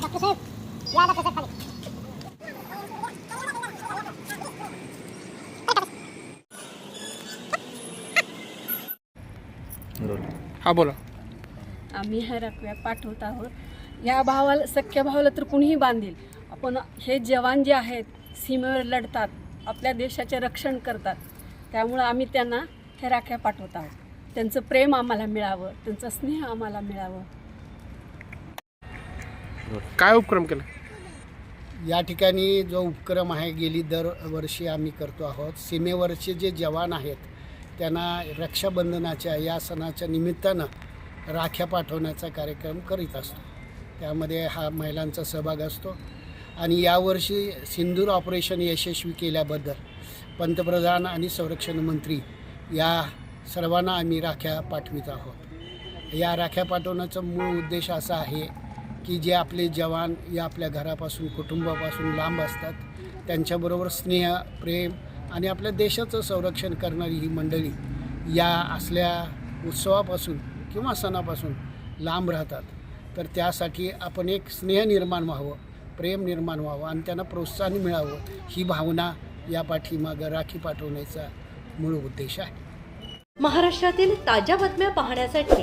Doctor साहेब या doctor साहेब खाली हा बोला. आम्ही ह्या रकव्या पाठवत आहोत. या भावाला सख्या भावाला तर कुणीही बांधील. आपण हे जवान जे आहेत सीमेवर लढतात आपल्या देशाचे रक्षण करतात. त्यामुळं आम्ही त्यांना ह्या राख्या पाठवत आहोत. त्यांचं प्रेम आम्हाला मिळावं त्यांचं स्नेह आम्हाला मिळावं. काय उपक्रम केला? या ठिकाणी जो उपक्रम आहे गेली दरवर्षी आम्ही करतो आहोत. सीमेवरचे जे जवान आहेत त्यांना रक्षाबंधनाच्या या सणाच्या निमित्तानं राख्या पाठवण्याचा कार्यक्रम करीत असतो. त्यामध्ये हा महिलांचा सहभाग असतो. आणि यावर्षी सिंदूर ऑपरेशन यशस्वी केल्याबद्दल पंतप्रधान आणि संरक्षण मंत्री या सर्वांना आम्ही राख्या पाठवित आहोत. या राख्या पाठवण्याचा मूळ उद्देश असा आहे की जे आपले जवान या आपल्या घरापासून कुटुंबापासून लांब असतात त्यांच्याबरोबर स्नेह प्रेम आणि आपल्या देशाचं संरक्षण करणारी ही मंडळी या असल्या उत्सवापासून किंवा सणापासून लांब राहतात. तर त्यासाठी आपण एक स्नेह निर्माण व्हावं प्रेम निर्माण व्हावं आणि त्यांना प्रोत्साहन मिळावं ही भावना या पाठीमागं राखी पाठवण्याचा मूळ उद्देश आहे. महाराष्ट्रातील ताज्या बातम्या पाहण्यासाठी